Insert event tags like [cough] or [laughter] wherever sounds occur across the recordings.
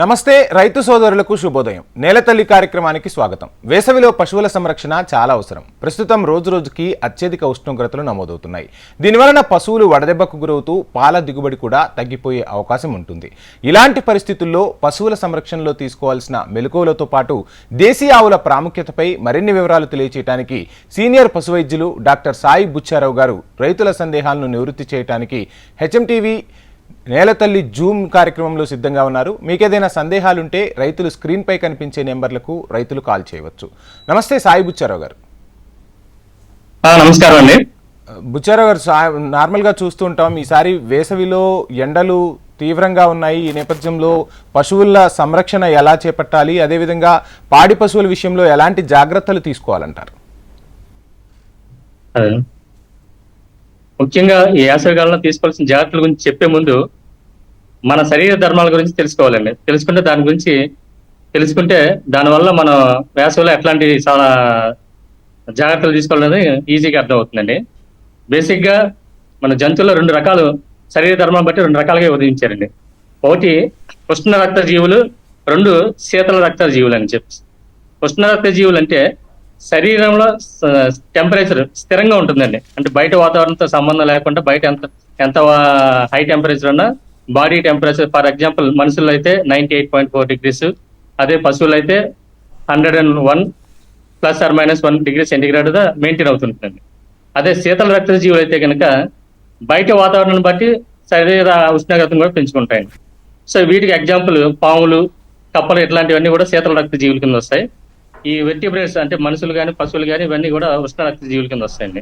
నమస్తే రైతు సోదరులకు శుభోదయం. నేలతల్లి కార్యక్రమానికి స్వాగతం. వేసవిలో పశువుల సంరక్షణ చాలా అవసరం. ప్రస్తుతం రోజు రోజుకి అత్యధిక ఉష్ణోగ్రతలు నమోదవుతున్నాయి. దీనివలన పశువులు వడదెబ్బకు గురవుతూ పాల దిగుబడి కూడా తగ్గిపోయే అవకాశం ఉంటుంది. ఇలాంటి పరిస్థితుల్లో పశువుల సంరక్షణలో తీసుకోవాల్సిన మెలకువలతో పాటు దేశీ ఆవుల ప్రాముఖ్యతపై మరిన్ని వివరాలు తెలియచేయడానికి సీనియర్ పశు వైద్యులు డాక్టర్ సాయి బుచ్చారావు గారు రైతుల సందేహాలను నివృత్తి చేయడానికి హెచ్ఎంటీవీ నేలతల్లి జూమ్ కార్యక్రమంలో సిద్ధంగా ఉన్నారు. మీకేదైనా సందేహాలుంటే రైతులు స్క్రీన్పై కనిపించే నెంబర్లకు రైతులు కాల్ చేయవచ్చు. నమస్తే సాయి బుచ్చారావు గారు. నమస్కారం అండి. బుచ్చారావు గారు నార్మల్గా చూస్తూ ఉంటాం. ఈసారి వేసవిలో ఎండలు తీవ్రంగా ఉన్నాయి. ఈ నేపథ్యంలో పశువుల సంరక్షణ ఎలా చేపట్టాలి? అదేవిధంగా పాడి పశువుల విషయంలో ఎలాంటి జాగ్రత్తలు తీసుకోవాలంటారు. ముఖ్యంగా ఈ వేసవికాలంలో తీసుకోవాల్సిన జాగ్రత్తల గురించి చెప్పే ముందు మన శరీర ధర్మాల గురించి తెలుసుకోవాలండి. తెలుసుకుంటే దాని గురించి తెలుసుకుంటే దానివల్ల మనం వేసవిలో ఎట్లాంటి చాలా జాగ్రత్తలు తీసుకోవాలని ఈజీగా అర్థమవుతుందండి. బేసిక్గా మన జంతువుల్లో రెండు రకాలు శరీర ధర్మం బట్టి రెండు రకాలుగా విభజించారండి. ఒకటి ఉష్ణ రక్త జీవులు రెండు శీతల రక్త జీవులు అని చెప్పి. ఉష్ణ రక్త జీవులు అంటే శరీరంలో టెంపరేచర్ స్థిరంగా ఉంటుందండి. అంటే బయట వాతావరణంతో సంబంధం లేకుండా బయట ఎంత ఎంత హై టెంపరేచర్ ఉన్నా బాడీ టెంపరేచర్ ఫర్ ఎగ్జాంపుల్ మనుషుల్లో అయితే ninety eight point four degrees అదే పశువులు అయితే hundred and one plus or minus one degree centigrade maintain అవుతుంటుందండి. అదే శీతల రక్త జీవులు అయితే కనుక బయట వాతావరణాన్ని బట్టి శరీర ఉష్ణోగ్రతను కూడా పెంచుకుంటాయండి. సో వీటికి ఎగ్జాంపుల్ పాములు కప్పలు ఇట్లాంటివన్నీ కూడా శీతల రక్త జీవుల కింద వస్తాయి. ఈ వెర్టిబ్రేట్స్ అంటే మనుషులు కానీ పశువులు కానీ ఇవన్నీ కూడా ఉష్ణ రక్త జీవుల కింద వస్తాయండి.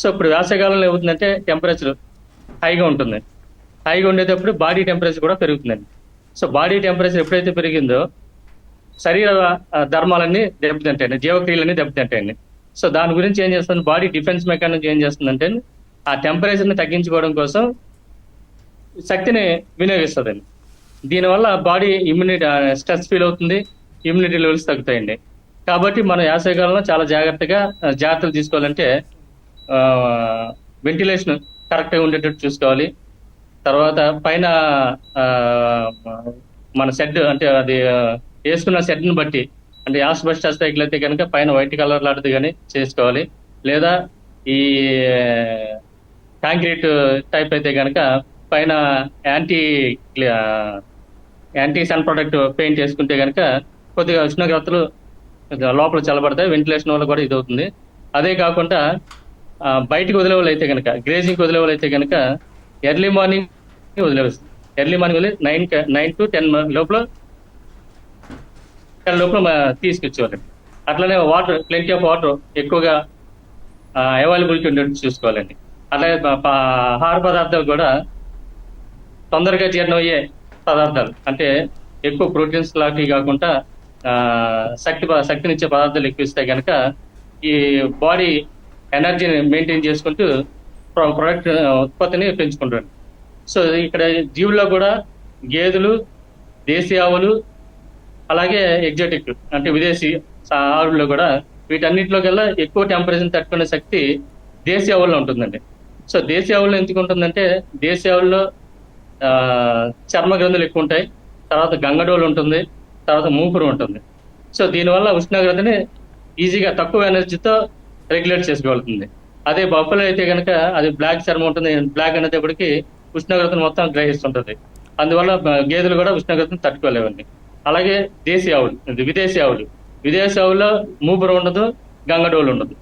సో ఇప్పుడు వేసవికాలంలో ఏమవుతుందంటే టెంపరేచర్ హైగా ఉంటుంది. హైగా ఉండేటప్పుడు బాడీ టెంపరేచర్ కూడా పెరుగుతుందండి. సో బాడీ టెంపరేచర్ ఎప్పుడైతే పెరిగిందో శరీర ధర్మాలన్నీ దెబ్బతింటాయండి. జీవక్రియలన్నీ దెబ్బతింటాయండి. సో దాని గురించి ఏం చేస్తుంది? బాడీ డిఫెన్స్ మెకానిజం ఏం చేస్తుందంటే ఆ టెంపరేచర్ని తగ్గించుకోవడం కోసం శక్తిని వినియోగిస్తుందండి. దీనివల్ల బాడీ ఇమ్యూనిటీ స్ట్రెస్ ఫీల్ అవుతుంది. ఇమ్యూనిటీ లెవెల్స్ తగ్గుతాయండి. కాబట్టి మనం వేసవికాలంలో చాలా జాగ్రత్తగా జాగ్రత్తలు తీసుకోవాలంటే వెంటిలేషన్ కరెక్ట్గా ఉండేటట్టు చూసుకోవాలి. తర్వాత పైన మన షెడ్ అంటే అది వేసుకున్న షెడ్ని బట్టి అంటే యాస్బెస్టస్ సైకిల్ అయితే కనుక పైన వైట్ కలర్ లాంటిది కానీ చేసుకోవాలి. లేదా ఈ కాంక్రీట్ టైప్ అయితే కనుక పైన anti anti sun product paint వేసుకుంటే కనుక కొద్దిగా ఉష్ణోగ్రతలు లోపల చల్లబడతాయి వెంటిలేషన్ వల్ల కూడా ఇది అవుతుంది అదే కాకుండా బయటకు వదిలే వదిలేవాళ్ళు అయితే కనుక గ్రేజింగ్ వదిలేవాళ్ళు అయితే కనుక ఎర్లీ మార్నింగ్ వదిలేస్తుంది ఎర్లీ మార్నింగ్ వదిలి నైన్ నైన్ టు టెన్ లోపల టెన్ లోపల తీసుకొచ్చేవాళ్ళండి అట్లనే వాటర్ ప్లెంటీ ఆఫ్ వాటర్ ఎక్కువగా అవైలబిలిటీ ఉండేట్టు చూసుకోవాలండి. అట్లాగే ఆహార పదార్థాలు కూడా తొందరగా జీర్ణమయ్యే పదార్థాలు. అంటే ఎక్కువ ప్రోటీన్స్ లాంటివి కాకుండా శక్తి శక్తినిచ్చే పదార్థాలు ఎక్కువ ఇస్తే కనుక ఈ బాడీ ఎనర్జీని మెయింటైన్ చేసుకుంటూ ప్రొ- ప్రొడక్ట్ ఉత్పత్తిని పెంచుకుంటాడు. సో ఇక్కడ జీవుల్లో కూడా గేదెలు దేశీ ఆవులు అలాగే ఎగ్జాటిక్ అంటే విదేశీ ఆవుల్లో కూడా వీటన్నిటిలో కల్లా ఎక్కువ టెంపరేచర్ తట్టుకునే శక్తి దేశీ ఆవుల్లో ఉంటుందండి. సో దేశీ ఆవుల్లో ఎందుకు ఉంటుందంటే దేశీ ఆవుల్లో చర్మ గ్రంథులు ఎక్కువ ఉంటాయి తర్వాత గంగడోలు ఉంటుంది. తర్వాత మూపురు ఉంటుంది. సో దీనివల్ల ఉష్ణోగ్రతని ఈజీగా తక్కువ ఎనర్జీతో రెగ్యులేట్ చేసుకోగలుగుతుంది. అదే బఫలో అయితే కనుక అది బ్లాక్ చర్మం ఉంటుంది. బ్లాక్ అనేటప్పటికి ఉష్ణోగ్రతను మొత్తం గ్రహిస్తుంటది అందువల్ల గేదెలు కూడా ఉష్ణోగ్రతను తట్టుకోలేవండి. అలాగే దేశీ ఆవులు ఇది విదేశీ ఆవులు. విదేశీ ఆవుల్లో మూపురు ఉండదు గంగడోలు ఉండదు.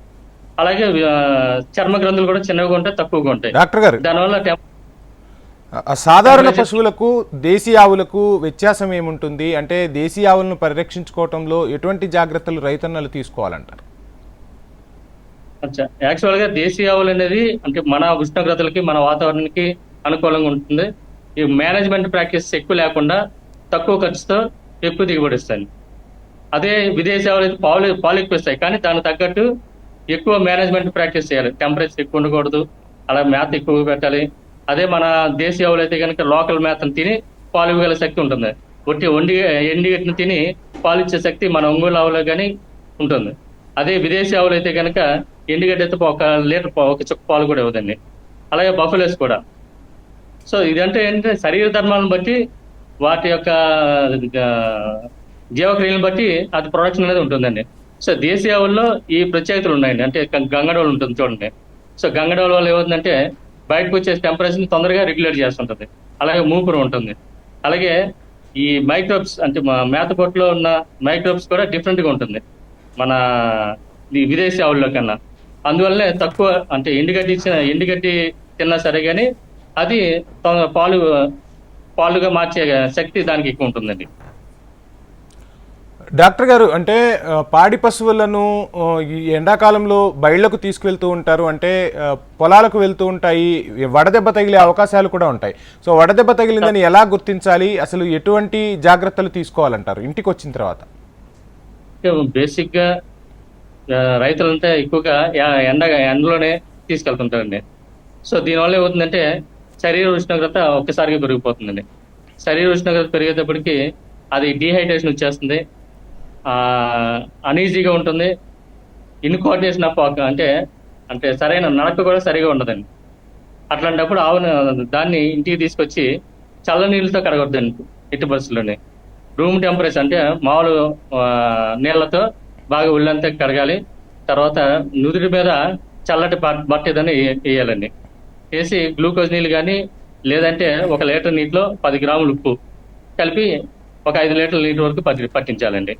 అలాగే చర్మ గ్రంథులు కూడా చిన్నగా ఉంటాయి తక్కువగా ఉంటాయి. డాక్టర్ గారు దానివల్ల టెంప ఆ సాధారణ పశువులకు దేశీ ఆవులకు వ్యత్యాసం ఏముంటుంది? అంటే దేశీ ఆవులను పరిరక్షించుకోవటంలో ఎటువంటి జాగ్రత్తలు రైతన్నలు తీసుకోవాలంటారు? యాక్చువల్గా దేశీయ ఆవులు అనేది అంటే మన ఉష్ణోగ్రతలకి మన వాతావరణానికి అనుకూలంగా ఉంటుంది. ఈ మేనేజ్మెంట్ ప్రాక్టీస్ ఎక్కువ లేకుండా తక్కువ ఖర్చుతో ఎక్కువ దిగుబడి ఇస్తాయి. అదే విదేశీ ఆవులు అయితే పాలు పాలు ఎక్కువ ఇస్తాయి. కానీ దానికి తగ్గట్టు ఎక్కువ మేనేజ్మెంట్ ప్రాక్టీస్ చేయాలి. టెంపరేచర్ ఎక్కువ ఉండకూడదు. అలా మేత ఎక్కువ పెట్టాలి. అదే మన దేశీయ ఆవులు అయితే కనుక లోకల్ మేతను తిని పాలు ఇవ్వగల శక్తి ఉంటుంది. ఒట్టి వండి ఎండిగట్టిని తిని పాలు ఇచ్చే శక్తి మన ఒంగోలు ఆవులో కానీ ఉంటుంది. అదే విదేశీ ఆవులు అయితే కనుక ఎండుగడ్డ అయితే ఒక లీటర్ ఒక చుక్క పాలు కూడా ఇవ్వదండి. అలాగే బఫెలోస్ కూడా. సో ఇదంటే ఏంటంటే శరీర ధర్మాలను బట్టి వాటి యొక్క జీవక్రియలను బట్టి అది ప్రొడక్షన్ అనేది ఉంటుందండి. సో దేశీయ ఆవుల్లో ఈ ప్రత్యేకతలు ఉన్నాయండి. అంటే గంగడోలు ఉంటుంది చూడండి. సో గంగడోల వల్ల ఏమవుతుందంటే బయటకు వచ్చే టెంపరేచర్ని తొందరగా రెగ్యులేట్ చేస్తుంటుంది. అలాగే మూపురు ఉంటుంది. అలాగే ఈ మైక్రోబ్స్ అంటే మా మేత పొట్టులో ఉన్న మైక్రోబ్స్ కూడా డిఫరెంట్గా ఉంటుంది. మన ఈ విదేశీ ఆవుల్లో కన్నా. అందువల్లనే తక్కువ అంటే ఎండుగడ్డి ఇచ్చిన ఎండుగడ్డి తిన్నా సరే కానీ అది పాలు పాలుగా మార్చే శక్తి దానికి ఎక్కువ ఉంటుందండి. డాక్టర్ గారు అంటే పాడి పశువులను ఈ ఎండాకాలంలో బయళ్ళకు తీసుకువెళ్తూ ఉంటారు. అంటే పొలాలకు వెళ్తూ ఉంటాయి. వడదెబ్బ తగిలే అవకాశాలు కూడా ఉంటాయి. సో వడదెబ్బ తగిలిందని ఎలా గుర్తించాలి? అసలు ఎటువంటి జాగ్రత్తలు తీసుకోవాలంటారు? ఇంటికి వచ్చిన తర్వాత బేసిక్గా రైతులంతా ఎక్కువగా ఎండ ఎండలోనే తీసుకెళ్తుంటారండి. సో దీనివల్ల ఏమవుతుందంటే శరీర ఉష్ణోగ్రత ఒక్కసారిగా పెరిగిపోతుందండి. శరీర ఉష్ణోగ్రత పెరిగేటప్పటికి అది డీహైడ్రేషన్ వచ్చేస్తుంది. అనీజీగా ఉంటుంది. ఇన్కోఆర్డినేషన్ ఆఫ్ అంటే అంటే సరైన నడక కూడా సరిగా ఉండదండి. అట్లాంటప్పుడు ఆవును దాన్ని ఇంటికి తీసుకొచ్చి చల్ల నీళ్ళతో కడగొద్దండి ఎట్టి బస్సులోనే రూమ్ టెంపరేచర్ అంటే మామూలు నీళ్ళతో బాగా ఒళ్ళంతా కడగాలి. తర్వాత నుదుటి మీద చల్లటి బట్ట ఏదైనా వేయాలండి. వేసి గ్లూకోజ్ నీళ్ళు కానీ లేదంటే ఒక లీటర్ నీటిలో పది గ్రాములు ఉప్పు కలిపి ఒక ఐదు లీటర్ల నీటి వరకు పట్టి పట్టించాలండి.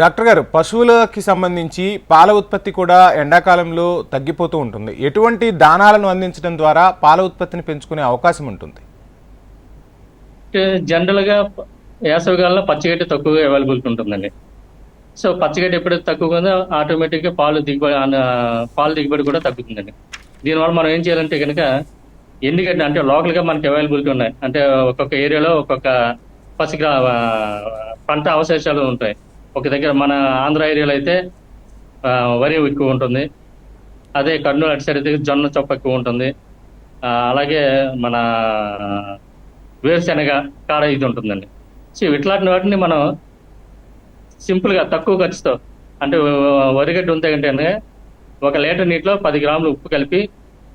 డాక్టర్ గారు పశువులకి సంబంధించి పాల ఉత్పత్తి కూడా ఎండాకాలంలో తగ్గిపోతూ ఉంటుంది. ఎటువంటి దానాలను అందించడం ద్వారా పాల ఉత్పత్తిని పెంచుకునే అవకాశం ఉంటుంది? జనరల్గా వేసవికాలంలో పచ్చిగడ్డి తక్కువగా అవైలబిలిటీ ఉంటుందండి. సో పచ్చిగడ్డి ఎప్పుడైతే తక్కువగా ఉందో ఆటోమేటిక్గా పాలు దిగుబడి పాలు దిగుబడి కూడా తగ్గుతుందండి. దీనివల్ల మనం ఏం చేయాలంటే కనుక ఎందుకంటే అంటే లోకల్గా మనకి అవైలబిలిటీ ఉన్నాయి. అంటే ఒక్కొక్క ఏరియాలో ఒక్కొక్క పసిగ్రా పంట అవశేషాలు ఉంటాయి. ఒక దగ్గర మన ఆంధ్ర ఏరియాలో అయితే వరి ఎక్కువ ఉంటుంది. అదే కర్నూలు అటు సైడ్ అయితే జొన్న చొప్ప ఎక్కువ ఉంటుంది. అలాగే మన వేరుశనగ కాడ ఇది ఉంటుందండి. సో ఇట్లాంటి వాటిని మనం సింపుల్గా తక్కువ ఖర్చుతో అంటే వరిగడ్డి ఉంటే కంటే ఒక లీటర్ నీటిలో పది గ్రాములు ఉప్పు కలిపి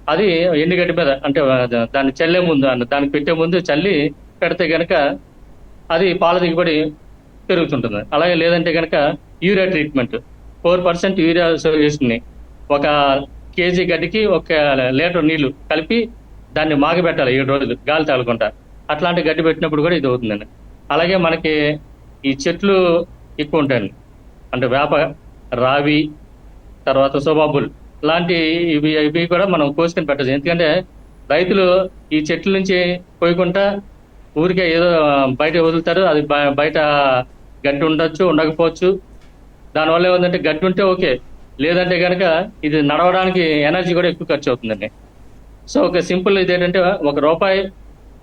అది ఎండుగడ్డి మీద అంటే దాన్ని చల్లే ముందు అంటే దానికి పెట్టే ముందు చల్లి పెడితే కనుక అది పాల దిగుబడి పెరుగుతుంటుంది. అలాగే లేదంటే కనుక urea treatment. Four percent urea solution ఒక కేజీ గడ్డికి ఒక లీటర్ నీళ్ళు కలిపి దాన్ని మాగబెట్టాలి ఏడు రోజులు గాలి తగలకుండా అట్లాంటి గడ్డి పెట్టినప్పుడు కూడా ఇది అవుతుందండి. అలాగే మనకి ఈ చెట్లు ఎక్కువ ఉంటాయండి. అంటే వేప రావి తర్వాత సోబాబుల్ లాంటి ఇవి ఇవి కూడా మనం కోసుకొని పెట్టచ్చు. ఎందుకంటే రైతులు ఈ చెట్ల నుంచి పోయకుండా ఊరికే ఏదో బయట వదులుతారు అది బ- బయట గడ్డి ఉండొచ్చు ఉండకపోవచ్చు. దానివల్ల ఏమందంటే గడ్డి ఉంటే ఓకే. లేదంటే కనుక ఇది నడవడానికి ఎనర్జీ కూడా ఎక్కువ ఖర్చు అవుతుందండి. సో ఒక సింపుల్ ఇది ఏంటంటే ఒక రూపాయి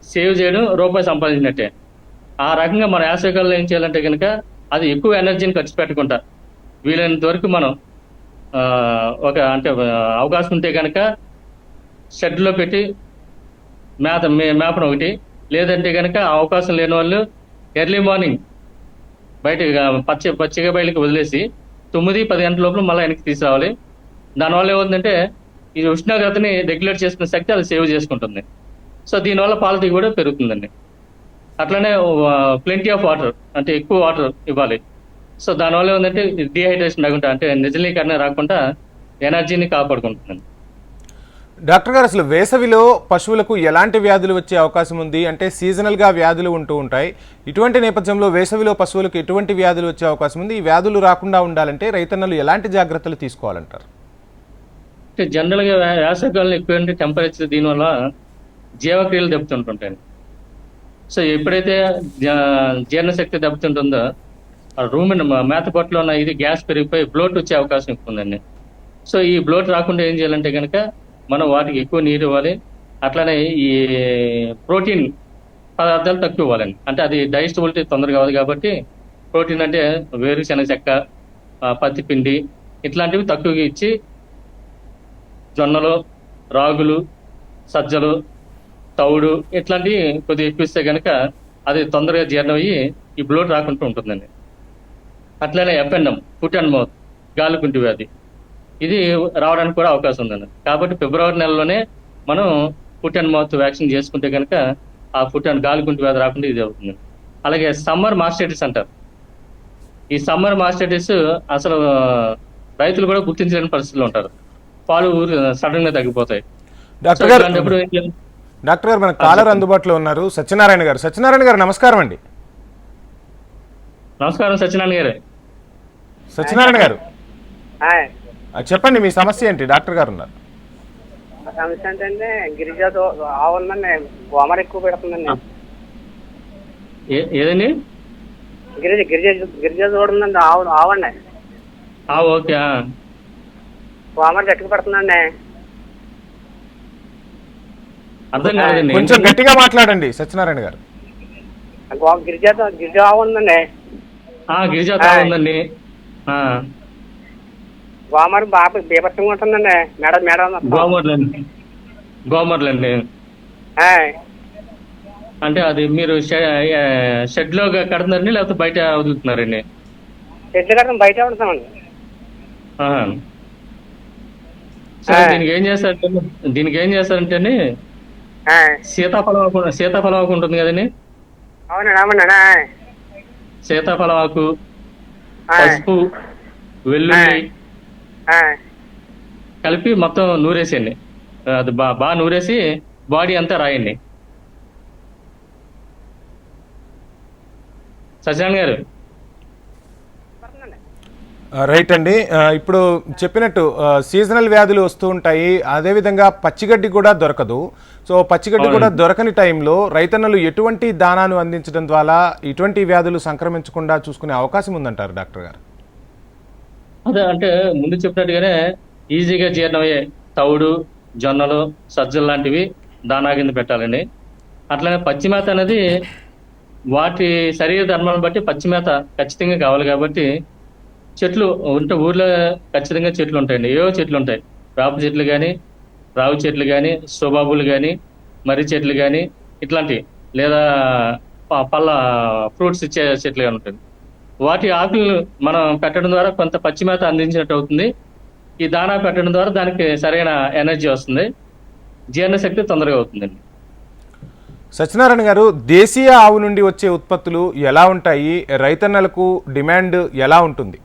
సేవ్ చేయడం రూపాయి సంపాదించినట్టే. ఆ రకంగా మన యాసకాలంలో ఏం చేయాలంటే కనుక అది ఎక్కువ ఎనర్జీని ఖర్చు పెట్టకుండా వీలైనంత వరకు మనం ఒక అంటే అవకాశం ఉంటే కనుక షెడ్లో పెట్టి మేత మే- మేపడం ఒకటి. లేదంటే కనుక అవకాశం లేని వాళ్ళు ఎర్లీ మార్నింగ్ బయట పచ్చి పచ్చిగా బయటకు వదిలేసి తొమ్మిది పది గంటల లోపల మళ్ళీ వెనక్కి తీసుకురావాలి. దానివల్ల ఏముందంటే ఈ ఉష్ణోగ్రతని రెగ్యులేట్ చేసుకునే శక్తి అది సేవ్ చేసుకుంటుంది. సో దీనివల్ల పాల దిగుబడి పెరుగుతుందండి. అట్లనే ప్లెంటీ ఆఫ్ వాటర్ అంటే ఎక్కువ వాటర్ ఇవ్వాలి. సో దానివల్ల ఏమందంటే డిహైడ్రేషన్ రాకుండా అంటే నిజలీకరణ రాకుండా ఎనర్జీని కాపాడుకుంటుందండి. డాక్టర్ గారు అసలు వేసవిలో పశువులకు ఎలాంటి వ్యాధులు వచ్చే అవకాశం ఉంది? అంటే సీజనల్గా వ్యాధులు ఉంటూ ఉంటాయి. ఇటువంటి నేపథ్యంలో వేసవిలో పశువులకు ఎటువంటి వ్యాధులు వచ్చే అవకాశం ఉంది? ఈ వ్యాధులు రాకుండా ఉండాలంటే రైతన్నలు ఎలాంటి జాగ్రత్తలు తీసుకోవాలంటారు? అంటే జనరల్గా వేసవికాలంలో ఎక్కువ టెంపరేచర్ దీనివల్ల జీవక్రియలు దెబ్బతింటుంటాయి సో ఎప్పుడైతే జీర్ణశక్తి దెబ్బతింటుందో ఆ రూమ్ మేత పొట్టలో ఉన్న ఇది గ్యాస్ పెరిగిపోయి బ్లోట్ వచ్చే అవకాశం ఎక్కువ ఉందండి. సో ఈ బ్లోట్ రాకుండా ఏం చేయాలంటే కనుక మనం వాటికి ఎక్కువ నీరు ఇవ్వాలి. అట్లనే ఈ ప్రోటీన్ పదార్థాలు తక్కువ ఇవ్వాలండి. అంటే అది డైజెస్టబిలిటీ తొందరగా అవ్వదు కాబట్టి ప్రోటీన్ అంటే వేరుశనగ చెక్క పత్తి పిండి ఇట్లాంటివి తక్కువగా ఇచ్చి జొన్నలు రాగులు సజ్జలు తౌడు ఇట్లాంటివి కొద్దిగా ఎక్కువ ఇస్తే కనుక అది తొందరగా జీర్ణం అయ్యి ఈ బ్లోట్ రాకుండా ఉంటుందండి. అట్లనే ఎఫ్ఎన్ఎం ఫుట్ అండ్ మౌత్ గాలికుంటి వ్యాధి. ఇది రావడానికి కూడా అవకాశం ఉందండి. కాబట్టి ఫిబ్రవరి నెలలోనే మనం ఫుట్ అండ్ మౌత్ వ్యాక్సిన్ చేసుకుంటే కనుక ఆ ఫుట్ అండ్ గాలికుంటు వ్యాధి రాకుండా ఇది అవుతుంది. అలాగే సమ్మర్ మాస్టైటిస్ అంటారు. ఈ సమ్మర్ మాస్టైటిస్ అసలు రైతులు కూడా గుర్తించలేని పరిస్థితిలో ఉంటారు. పాలు సడన్గా తగ్గిపోతాయి. డాక్టర్ గారు? డాక్టర్ గారు మన కాలర్ అందుబాటులో ఉన్నారు. సత్యనారాయణ గారు. సత్యనారాయణ గారు నమస్కారం అండి. నమస్కారం సత్యనారాయణ గారు. సత్యనారాయణ గారు. చెప్పండి మీ సమస్య ఏంటి? డాక్టర్ గారు ఉన్నారు. సమస్య ఏంటంటే గిరిజా దో- ఆవు ఉందండి గోమర ఎక్కువ పెడుతుందండి. ఏ- ఏదండి? గిరిజ గిరిజ గిరిజా చూడండి ఆవు ఆవండి ఆ, ఓకే ఆ. గోమర గట్టిగా పెడుతుందండి. అర్థం కొంచెం గట్టిగా మాట్లాడండి సత్యనారాయణ గారు. గిరిజా గిరిజా ఆవు ఉందండి ఆ గిరిజా ఉందండి. ఆ, గోమర బాగా బీభత్సంగా ఉంటుందండి. మేడ మేడ. గోమర్లండి. గోమర్లండి. అంటే అది మీరు షెడ్లో కడుతున్నారండి లేకపోతే బయట వదులుతున్నారండి? చెట్లు కట్టడం బయట ఆ. దీనికి ఏం చేస్తారంటే దీనికి ఏం చేస్తారంటే హాయ్ సీతాఫలం సీతాఫలం ఆకు ఉంటుంది కదండి? సీతాఫలం ఆకు పసుపు వెల్లుల్లి కలిపి మొత్తం నూరేసేయండి. అది బా బాగా నూరేసి బాడీ అంతా రాయండి. సత్యనారాయణ గారు. రైట్ అండి. ఇప్పుడు చెప్పినట్టు సీజనల్ వ్యాధులు వస్తూ ఉంటాయి. అదేవిధంగా పచ్చిగడ్డి కూడా దొరకదు. సో పచ్చిగడ్డి కూడా దొరకని టైంలో రైతన్నలు ఎటువంటి దానాను అందించడం ద్వారా ఇటువంటి వ్యాధులు సంక్రమించకుండా చూసుకునే అవకాశం ఉందంటారు డాక్టర్ గారు? అదే అంటే ముందు చెప్పినట్టుగానే ఈజీగా జీర్ణమయ్యే తౌడు జొన్నలు సజ్జలు లాంటివి దానా కింద పెట్టాలండి. అట్లానే పచ్చి మేత అనేది వాటి శరీర ధర్మాలను బట్టి పచ్చి మేత ఖచ్చితంగా కావాలి కాబట్టి చెట్లు ఉంటే ఊర్లో ఖచ్చితంగా చెట్లు ఉంటాయండి. ఏవో చెట్లు ఉంటాయి. రాపు చెట్లు కానీ రావి చెట్లు కానీ సుబాబులు కానీ మర్రి చెట్లు కానీ ఇట్లాంటివి. లేదా పళ్ళ ఫ్రూట్స్ ఇచ్చే చెట్లు కానీ ఉంటాయి వాటి ఆకులు మనం పెట్టడం ద్వారా కొంత పచ్చి మేత అందించినట్టు అవుతుంది. ఈ దానా పెట్టడం ద్వారా దానికి సరైన ఎనర్జీ వస్తుంది. జీర్ణశక్తి తొందరగా అవుతుందండి. సత్యనారాయణ గారు దేశీయ ఆవు నుండి వచ్చే ఉత్పత్తులు ఎలా ఉంటాయి? రైతన్నలకు డిమాండ్ ఎలా ఉంటుంది?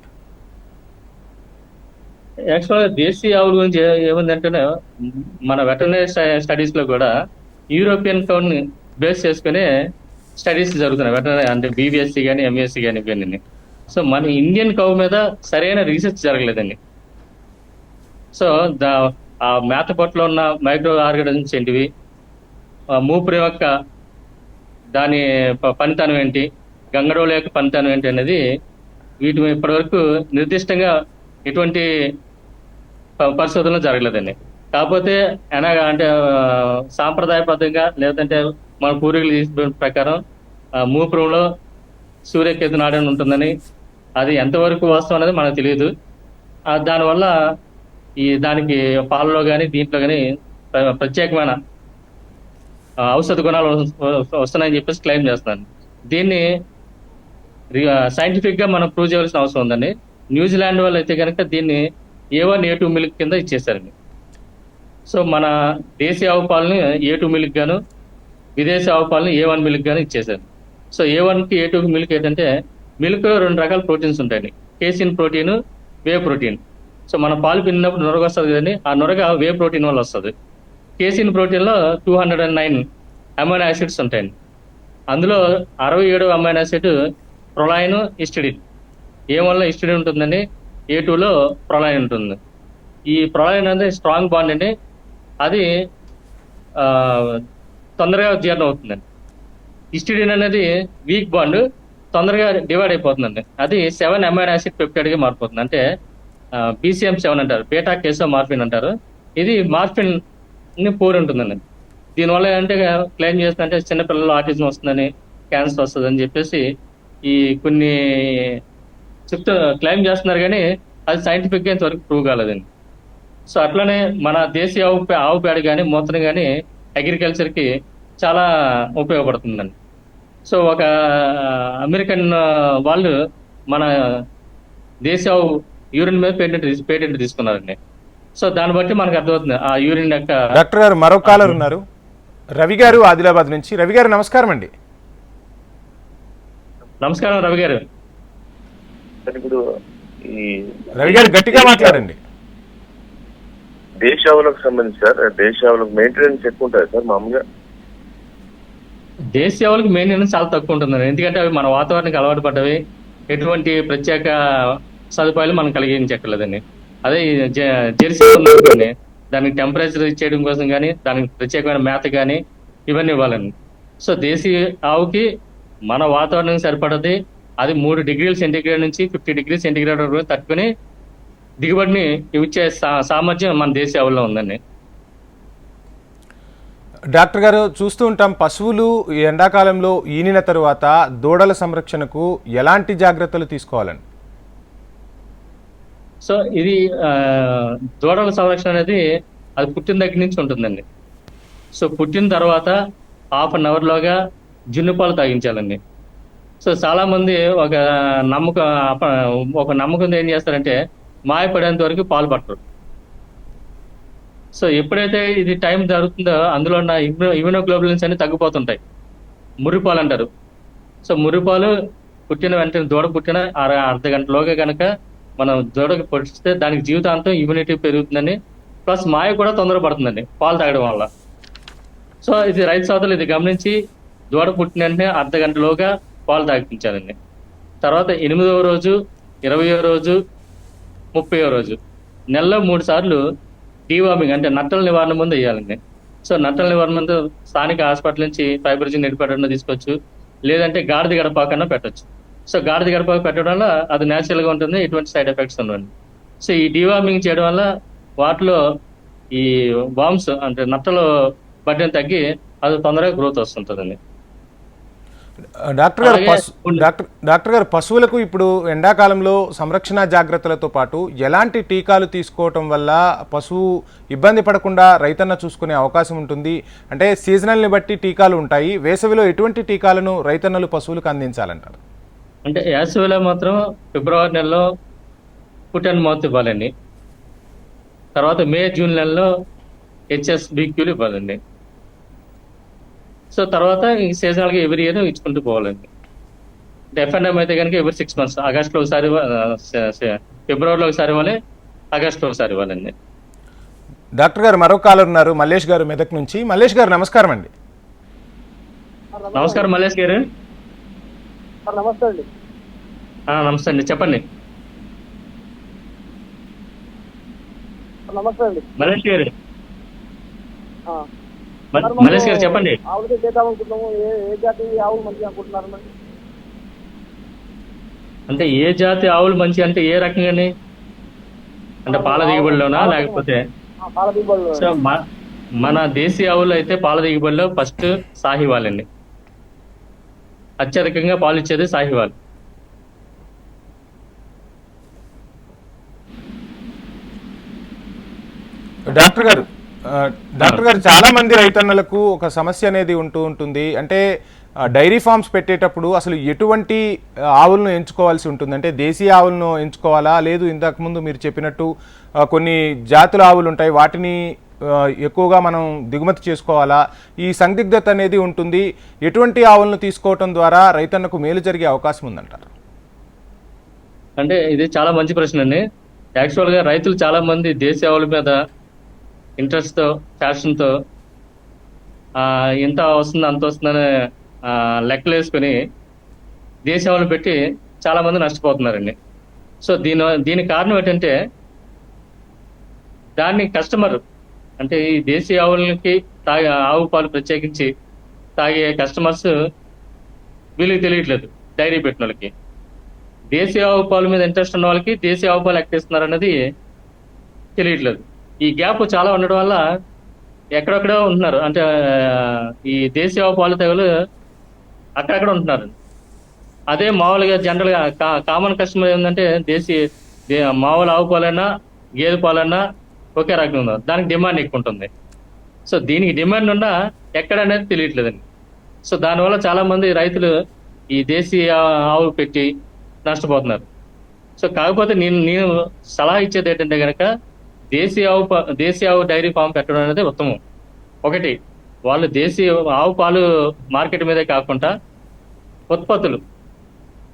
యాక్చువల్గా దేశీయ ఆవుల గురించి ఏ- ఏముందంటేనే మన వెటర్నరీ స్టడీస్లో కూడా యూరోపియన్ కౌన్ బేస్ చేసుకునే స్టడీస్ జరుగుతున్నాయి. వెటర్నరీ అంటే బీబీఎస్సీ కానీ ఎంఎస్సీ కానీ ఇవన్నీ సో మన ఇండియన్ కౌ మీద సరైన రీసెర్చ్ జరగలేదండి. సో దా ఆ మేత పొట్టలో ఉన్న మైక్రో ఆర్గానిజమ్స్ ఏంటివి? మూపురి యొక్క దాని ప- పనితనం ఏంటి? గంగడోల యొక్క పనితనం ఏంటి అనేది వీటి ఇప్పటివరకు నిర్దిష్టంగా ఎటువంటి ప- పరిశోధనలు జరగలేదండి. కాకపోతే ఎనగా అంటే సాంప్రదాయ సాంప్రదాయబద్ధంగా లేదంటే మన పూర్వీకులు చేసిన ప్రకారం ఆ, మూపురంలో సూర్యకేతు నాడని ఉంటుందని అది ఎంతవరకు వాస్తవం అనేది మనకు తెలియదు. దానివల్ల ఈ దానికి పాలలో కానీ దీంట్లో కానీ ప్రత్యేకమైన ఔషధ గుణాలు వస్తున్నాయని చెప్పేసి క్లెయిమ్ చేస్తున్నాను. దీన్ని సైంటిఫిక్గా మనం ప్రూవ్ చేయాల్సిన అవసరం ఉందండి. న్యూజిలాండ్ వాళ్ళు అయితే కనుక దీన్ని A one A two milk కింద ఇచ్చేసారండి సో మన దేశీయ ఆవు పాలని ఏ టూ మిల్క్ గాను విదేశీ ఆవు పాలని ఏ వన్ మిల్క్ కానీ ఇచ్చేసారు సో ఏ వన్కి ఏ టూ మిల్క్ ఏంటంటే మిల్క్లో రెండు రకాల ప్రోటీన్స్ ఉంటాయి casein protein whey protein. So మన పాలు పిన్నప్పుడు నొరగ వస్తుంది కదండి ఆ నొరగ వే ప్రోటీన్ వల్ల వస్తుంది. Casein ప్రోటీన్లో two hundred and nine amino acids ఉంటాయండి. అందులో అరవై ఏడు అమైనో యాసిడ్ ప్రొలైన్ ఇస్టిడిన్ ఏ వల్ల ఇస్టిడిన్ ఉంటుందండి? ఏ టూలో ప్రొలైన్ ఉంటుంది. ఈ ప్రొలైన్ అనేది స్ట్రాంగ్ బాండ్ అండి. అది తొందరగా జీర్ణం అవుతుందండి. హిస్టిడిన్ అనేది వీక్ బాండ్ తొందరగా డివైడ్ అయిపోతుందండి. అది సెవెన్ అమైనో యాసిడ్ పెప్టైడ్గా మారిపోతుంది. అంటే బీసీఎం సెవెన్ అంటారు బేటా కేసో మార్ఫిన్ అంటారు. ఇది మార్ఫిన్ని ఉంటుందండి. దీనివల్ల ఏంటంటే క్లెయిమ్ చేస్తుందంటే చిన్నపిల్లలు ఆటిజం వస్తుందని క్యాన్సర్ వస్తుందని చెప్పేసి ఈ కొన్ని చెప్తూ క్లెయిమ్ చేస్తున్నారు కానీ అది సైంటిఫిక్గా ఇంతవరకు ప్రూవ్ కాలేదండి. సో అట్లనే మన దేశీయ ఆవు పే- ఆవు పేడ కానీ మూత్రం కానీ అగ్రికల్చర్కి చాలా ఉపయోగపడుతుందండి. సో ఒక అమెరికన్ వాళ్ళు మన ఆవు యూరిన్ మీద పేటెంట్ పేటెంట్ తీసుకున్నారండి. సో దాన్ని బట్టి మనకు అర్థమవుతుంది ఆ యూరిన్ యొక్క డాక్టర్ గారు మరో కాలర్ ఉన్నారు. రవి గారు ఆదిలాబాద్ నుంచి. రవి గారు నమస్కారం అండి. నమస్కారం రవి గారు. ఇప్పుడు ఈ రవి గారు గట్టిగా మాట్లాడండి. దేశావులకు సంబంధించి సార్ దేశావులకు మెయింటెనెన్స్ ఎక్కువ ఉంటుంది సార్ మామూలుగా? దేశీయావులకు మెయింటెనెన్స్ చాలా తక్కువ ఉంటుందండి. ఎందుకంటే అవి మన వాతావరణానికి అలవాటు పడ్డవి. ఎటువంటి ప్రత్యేక సదుపాయాలు మనం కలిగించక్కర్లేదండి. అదే జెర్సీ [laughs] దానికి టెంపరేచర్ ఇచ్చేయడం కోసం కానీ దానికి ప్రత్యేకమైన మేత కానీ ఇవన్నీ ఇవ్వాలండి. సో దేశీ ఆవుకి మన వాతావరణానికి సరిపడది. అది మూడు డిగ్రీల సెంటీగ్రేడ్ నుంచి ఫిఫ్టీ డిగ్రీ సెంటీగ్రేడ్ వరకు తట్టుకుని దిగుబడిని ఇచ్చే సామర్థ్యం మన దేశీ ఆవుల్లో ఉందండి? డాక్టర్ గారు చూస్తూ ఉంటాం పశువులు ఎండాకాలంలో ఈనిన తరువాత దూడల సంరక్షణకు ఎలాంటి జాగ్రత్తలు తీసుకోవాలండి? సో ఇది దూడల సంరక్షణ అనేది అది పుట్టిన దగ్గర నుంచి ఉంటుందండి. సో పుట్టిన తర్వాత హాఫ్ అన్ అవర్లోగా జున్ను పాలు తాగించాలండి. సో చాలా మంది ఒక నమ్మకం ఒక నమ్మకం ఏం చేస్తారంటే మాయపడేంత వరకు పాలు పట్టరు సో ఎప్పుడైతే ఇది టైం జరుగుతుందో అందులో ఉన్న ఇమ్యూనోగ్లోబులిన్స్ అన్ని తగ్గిపోతుంటాయి. మురిపాలు అంటారు. సో మురిపాలు పుట్టిన వెంటనే దూడ పుట్టిన అర అర్ధ గంటలోగా కనుక మనం దూడకి పొడిస్తే దానికి జీవితాంతం ఇమ్యూనిటీ పెరుగుతుందని ప్లస్ మాయ కూడా తొందర పడుతుందండి పాలు తాగడం వల్ల. సో ఇది రైతు సోదరులు ఇది గమనించి దూడ పుట్టిన వెంటనే అర్ధ గంటలోగా పాలు తాగిపించాలండి తర్వాత ఎనిమిదవ రోజు ఇరవయో రోజు ముప్పై రోజు. నెలలో మూడు సార్లు డీవార్మింగ్ అంటే నట్టల నివారణ ముందు వేయాలండి. సో నట్టల నివారణ ముందు స్థానిక హాస్పిటల్ నుంచి ఫైబ్రోజిన్ నిడిపెట్టడం తీసుకోవచ్చు. లేదంటే గాడిద గడపాకన్నా పెట్టచ్చు. సో గాడిద గడపాక పెట్టడం వల్ల అది న్యాచురల్గా ఉంటుంది ఎటువంటి సైడ్ ఎఫెక్ట్స్ ఉండవండి. సో ఈ డీవార్మింగ్ చేయడం వల్ల వాటిలో ఈ వామ్స్ అంటే నట్టలు పడ్డం తగ్గి అది తొందరగా గ్రోత్ వస్తుంటుందండి. డాక్టర్ గారు డాక్టర్ డాక్టర్ గారు పశువులకు ఇప్పుడు ఎండాకాలంలో సంరక్షణ జాగ్రత్తలతో పాటు ఎలాంటి టీకాలు తీసుకోవటం వల్ల పశువు ఇబ్బంది పడకుండా రైతన్న చూసుకునే అవకాశం ఉంటుంది? అంటే సీజనల్ని బట్టి టీకాలు ఉంటాయి. వేసవిలో ఎటువంటి టీకాలను రైతన్నలు పశువులకు అందించాలంటారు? అంటే యాసవిలో మాత్రం ఫిబ్రవరి నెలలో అండ్ మౌత్ ఇవ్వాలండి. తర్వాత మే జూన్ నెలలో హెచ్ఎస్ బీక్యూలు ఇవ్వాలండి. సో తర్వాత ఈ సీజనల్గా ఎవరి ఇయర్ ఇచ్చుకుంటూ పోవాలండి. ఎఫ్ఎన్ఎం అయితే కనుక ఎవరి సిక్స్ మంత్స్ ఆగస్టులో ఒకసారి ఫిబ్రవరిలో ఒకసారి ఇవ్వాలి ఆగస్టులో ఒకసారి ఇవ్వాలండి. డాక్టర్ గారు మరో కాలర్ ఉన్నారు మల్లేష్ గారు మెదక్ నుంచి. మల్లేష్ గారు నమస్కారం అండి. నమస్కారం మల్లేష్ గారు. నమస్తే అండి. ఆ, నమస్తే అండి. చెప్పండి. నమస్తే అండి. మల్లేష్ గారు. ఆ. మ- సార్, మల్లేష్ గారు చెప్పండి. ఆవులకి చేద్దాం అనుకుంటున్నాము. ఏ ఏ జాతి ఆవులు మంచిగా అనుకుంటున్నారు మరి? అంటే ఏ జాతి ఆవులు మంచి అంటే ఏ రకంగాని? అంటే పాల దిగుబడిలోనా? లేకపోతే పాల దిగుబడులు మన దేశీయ ఆవులు అయితే పాల దిగుబడిలో ఫస్ట్ సాహివాల్ అండి అత్యధికంగా పాలు ఇచ్చేది సాహివాల్. డాక్టర్ గారు డాక్టర్ గారు చాలా మంది రైతన్నలకు ఒక సమస్య అనేది ఉంటూ ఉంటుంది. అంటే డైరీ ఫార్మ్స్ పెట్టేటప్పుడు అసలు ఎటువంటి ఆవులను ఎంచుకోవాల్సి ఉంటుంది? అంటే దేశీయ ఆవులను ఎంచుకోవాలా? లేదు ఇంతకు ముందు మీరు చెప్పినట్టు కొన్ని జాతుల ఆవులు ఉంటాయి. వాటిని ఎక్కువగా మనం దిగుమతి చేసుకోవాలా? ఈ సందిగ్ధత అనేది ఉంటుంది. ఎటువంటి ఆవులను తీసుకోవటం ద్వారా రైతన్నకు మేలు జరిగే అవకాశం ఉందంటారు? అంటే ఇది చాలా మంచి ప్రశ్న అండి. యాక్చువల్గా రైతులు చాలా మంది దేశీయ ఆవుల మీద ఇంట్రెస్ట్తో ఫ్యాషన్తో ఆ, ఇంత వస్తుంది అంత వస్తుందని ఆ, లెక్కలు వేసుకుని దేశీయ ఆవులు పెట్టి చాలా మంది నష్టపోతున్నారండి. సో దీని దీనికి కారణం ఏంటంటే దాన్ని కస్టమర్ అంటే ఈ దేశీయ ఆవులకి తాగే ఆవు పాలు ప్రత్యేకించి తాగే కస్టమర్స్ వీళ్ళకి తెలియట్లేదు డైరీ పెట్టిన వాళ్ళకి. దేశీయ ఆవు పాలు మీద ఇంట్రెస్ట్ ఉన్న వాళ్ళకి దేశీయ ఆవు పాలు ఎక్కిస్తున్నారు అనేది తెలియట్లేదు. ఈ గ్యాప్ చాలా ఉండడం వల్ల ఎక్కడెక్కడో ఉంటున్నారు. అంటే ఈ దేశీయ ఆవు పాలు తెగలు అక్కడక్కడ ఉంటున్నారు. అదే మామూలుగా జనరల్గా కా- కామన్ కస్టమర్ ఏంటంటే దేశీ మామూలు ఆవు పాలైనా గేదె పాలైనా ఒకే రకం ఉందా దానికి డిమాండ్ ఎక్కువ ఉంటుంది. సో దీనికి డిమాండ్ ఉన్నా ఎక్కడ అనేది తెలియట్లేదండి. సో దానివల్ల చాలా మంది రైతులు ఈ దేశీయ ఆవు పెట్టి నష్టపోతున్నారు. సో కాకపోతే నేను నేను సలహా ఇచ్చేది ఏంటంటే కనుక దేశీయ ఆవు ప- దేశీయ ఆవు డైరీ ఫామ్ పెట్టడం అనేది ఉత్తమం. ఒకటి వాళ్ళు దేశీయ ఆవు పాలు మార్కెట్ మీదే కాకుండా ఉత్పత్తులు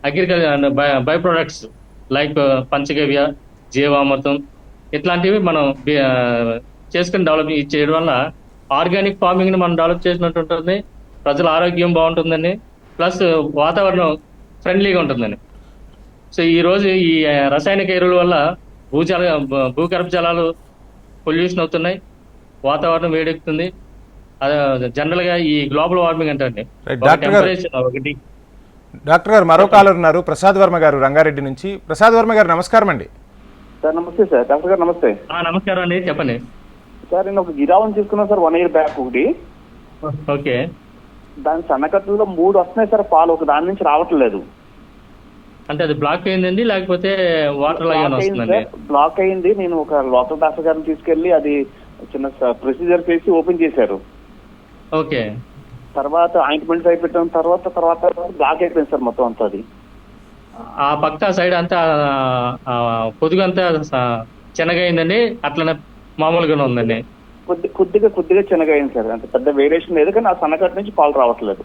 agriculture by products like panchagavya jeevamrutham ఇట్లాంటివి మనం చేసుకుని డెవలప్ చేయడం వల్ల ఆర్గానిక్ ఫార్మింగ్ని మనం డెవలప్ చేసినట్టు ఉంటుంది ప్రజల ఆరోగ్యం బాగుంటుందని ప్లస్ వాతావరణం ఫ్రెండ్లీగా ఉంటుందని సో ఈ రోజు ఈ రసాయనిక ఎరువుల వల్ల భూజల భూగర్భ జలాలు పొల్యూషన్ అవుతున్నాయి. వాతావరణం వేడెక్కుతుంది. అదే జనరల్గా ఈ గ్లోబల్ వార్మింగ్ అంటే ఒకటి. డాక్టర్ గారు మరో కాలర్ ఉన్నారు. ప్రసాద్ వర్మ గారు రంగారెడ్డి నుంచి. ప్రసాద్ వర్మ గారు నమస్కారం అండి. సార్ నమస్తే సార్. డాక్టర్ గారు నమస్తే. ఆ, నమస్కారం అండి. చెప్పండి. సార్ నేను ఒక గిరావన్ తీసుకున్నాను సార్ వన్ ఇయర్ బ్యాక్ ఒకటి. ఓకే. దాని సన్నకట్టులో మూడు వస్తున్నాయి సార్ పాలు. ఒక దాని నుంచి రావట్లేదు. అంటే అది బ్లాక్ అయిందండి లేకపోతే వాటర్ లాగా వస్తుందండి? బ్లాక్ అయింది. నేను ఒక లోకల్ డాక్టర్ గారిని తీసుకెళ్ళి అది చిన్న ప్రొసీజర్ చేసి ఓపెన్ చేశారు. ఓకే. తర్వాత ఆయింట్మెంట్స్ అయిపోయిన తర్వాత తర్వాత బ్లాక్ అయిపోయింది సార్ మొత్తం అంతా అది. ఆ పక్క సైడ్ అంతా ఆ, పొదుగు అంతా అయిందండి అట్లనే మామూలుగానే ఉందండి. కొద్ది కొద్దిగా కొద్దిగా చిన్నగా అయింది సార్. అంత పెద్ద వేరియేషన్ లేదు కానీ ఆ సన్నకట్టు నుంచి పాలు రావట్లేదు.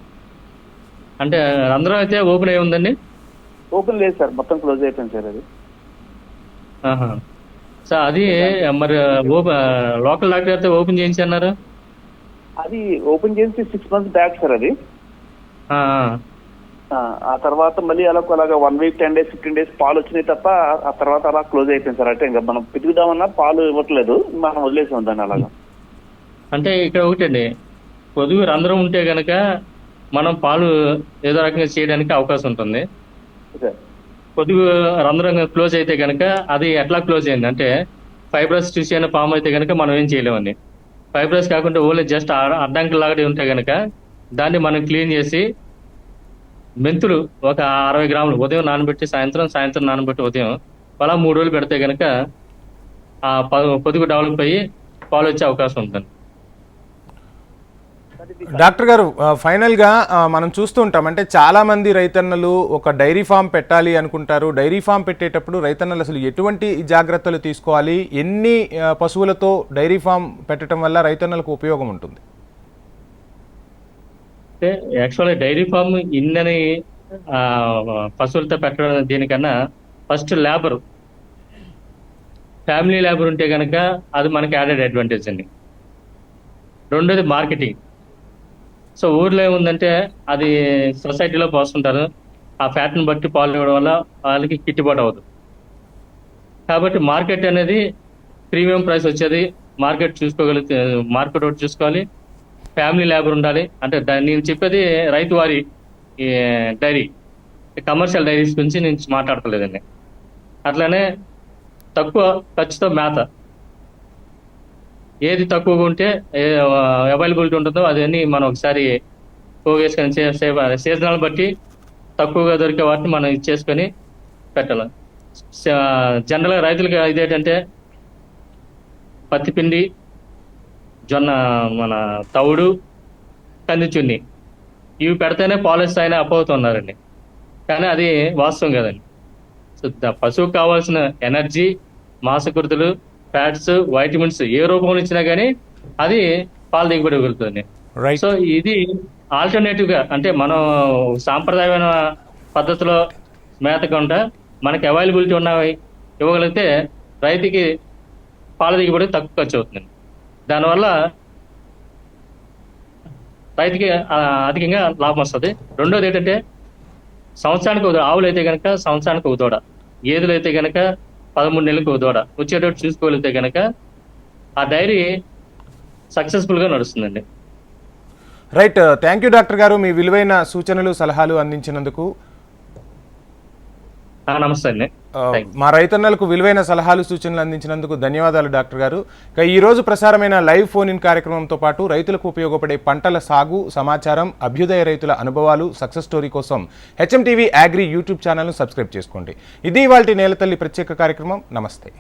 అంటే రంధ్రం అయితే ఓపెన్ అయి ఉందండి? ఓపెన్ లేదు సార్ మొత్తం క్లోజ్ అయిపోయింది సార్ అది. ఆహా. సో అది మరి లోకల్ డాక్టర్ అయితే ఓపెన్ చేయించి అన్నారు? అది ఓపెన్ చేసి సిక్స్ మంత్స్ బ్యాక్ సార్ అది. ఆ, తర్వాత మళ్ళీ అలా అలాగా one week ten days fifteen days పాలు వచ్చినాయి తప్ప ఆ తర్వాత అలా క్లోజ్ అయిపోయింది సార్. అంటే ఇంకా మనం పితుకుదామన్నా పాలు ఇవ్వట్లేదు మనం వదిలేసాం దాన్ని అలాగా. అంటే ఇక్కడ ఒకటండి పొదుగు రంధ్రం ఉంటే గనక మనం పాలు ఏదో రకంగా చేయడానికి అవకాశం ఉంటుంది. సార్ పొదుగు రంధ్రం క్లోజ్ అయితే గనక అది ఎట్లా క్లోజ్ అయింది? అంటే ఫైబ్రస్ టిష్యూ అయినా ఫామ్ అయితే గనక మనం ఏం చేయలేమండి ఫైబ్రస్ కాకుండా ఓన్లీ జస్ట్ అడ్డంకి లాగడి ఉంటే గనక దాన్ని మనం క్లీన్ చేసి మెంతులు ఒక అరవై గ్రాములు ఉదయం నానబెట్టి సాయంత్రం సాయంత్రం నానబెట్టి ఉదయం అలా మూడు రోజులు పెడితే కనుక ఆ పొదుగు డెవలప్ అయ్యి పాలు వచ్చే అవకాశం ఉంటుంది డాక్టర్ గారు ఫైనల్గా ఫైనల్గా మనం చూస్తూ ఉంటాం. అంటే చాలా మంది రైతన్నలు ఒక డైరీ ఫామ్ పెట్టాలి అనుకుంటారు. డైరీ ఫామ్ పెట్టేటప్పుడు రైతన్నలు అసలు ఎటువంటి జాగ్రత్తలు తీసుకోవాలి? ఎన్ని పశువులతో డైరీ ఫామ్ పెట్టడం వల్ల రైతన్నలకు ఉపయోగం ఉంటుంది? అంటే యాక్చువల్గా డైరీ ఫామ్ ఇన్నని పశువులతో పెట్టడం దీనికన్నా ఫస్ట్ లేబర్ ఫ్యామిలీ లేబర్ ఉంటే కనుక అది మనకి యాడెడ్ అడ్వాంటేజ్ అండి. రెండోది మార్కెటింగ్ సో ఊర్లో ఏముందంటే అది సొసైటీలో పోస్తుంటారు. ఆ ఫ్యాట్ని బట్టి పాలు ఇవ్వడం వల్ల వాళ్ళకి గిట్టుబాటు అవ్వదు. కాబట్టి మార్కెట్ అనేది ప్రీమియం ప్రైస్ వచ్చేది. మార్కెట్ చూసుకోగలిగితే మార్కెట్ ఒకటి చూసుకోవాలి. ఫ్యామిలీ లేబర్ ఉండాలి. అంటే దా- నేను చెప్పేది రైతు వారి ఈ, డైరీ కమర్షియల్ డైరీస్ గురించి నేను మాట్లాడతలేదండి. అట్లానే తక్కువ ఖర్చుతో మేత. ఏది తక్కువగా ఉంటే అవైలబిలిటీ ఉంటుందో అదన్నీ మనం ఒకసారి పోగేసుకొని సీజనల్ బట్టి తక్కువగా దొరికే వాటిని మనం చేసుకొని పెట్టాలి. జనరల్గా రైతులకి ఇదేంటంటే పత్తి పిండి జొన్న మన తవుడు కందిచున్ని. ఇవి పెడితేనే పాలిస్ అయినా అప్పవుతున్నారండి కానీ అది వాస్తవం కదండి. సో పశువుకు కావాల్సిన ఎనర్జీ మాంసకృతులు ఫ్యాట్స్ వైటమిన్స్ ఏ రూపంలో ఇచ్చినా కానీ అది పాల దిగుబడి రైట్ సో ఇది ఆల్టర్నేటివ్గా అంటే మనం సాంప్రదాయమైన పద్ధతిలో మేత కొంట మనకి అవైలబిలిటీ ఉన్నవి ఇవ్వగలిగితే రైతుకి పాల దిగుబడి తక్కువ ఖర్చు అవుతుంది. దానివల్ల రైతుకి అధికంగా లాభం వస్తుంది. రెండోది ఏంటంటే సంవత్సరానికి ఆవులు అయితే కనుక సంవత్సరానికి ఒక దూడ గేదెలు అయితే కనుక పదమూడు నెలలకు దూడ. వచ్చేటట్టు చూసుకోగలిగితే కనుక ఆ డైరీ సక్సెస్ఫుల్గా నడుస్తుందండి. రైట్ థ్యాంక్ యూ డాక్టర్ గారు మీ విలువైన సూచనలు సలహాలు అందించినందుకు. నమస్తే అండి. మా రైతన్నలకు విలువైన సలహాలు సూచనలు అందించినందుకు ధన్యవాదాలు డాక్టర్ గారు. ఇక ఈ రోజు ప్రసారమైన లైవ్ ఫోన్ ఇన్ కార్యక్రమంతో పాటు రైతులకు ఉపయోగపడే పంటల సాగు సమాచారం అభ్యుదయ రైతుల అనుభవాలు సక్సెస్ స్టోరీ కోసం హెచ్ఎం టీవీ అగ్రి యూట్యూబ్ ఛానల్ను సబ్స్క్రైబ్ చేసుకోండి. ఇది ఇవాళ నేలతల్లి ప్రత్యేక కార్యక్రమం. నమస్తే.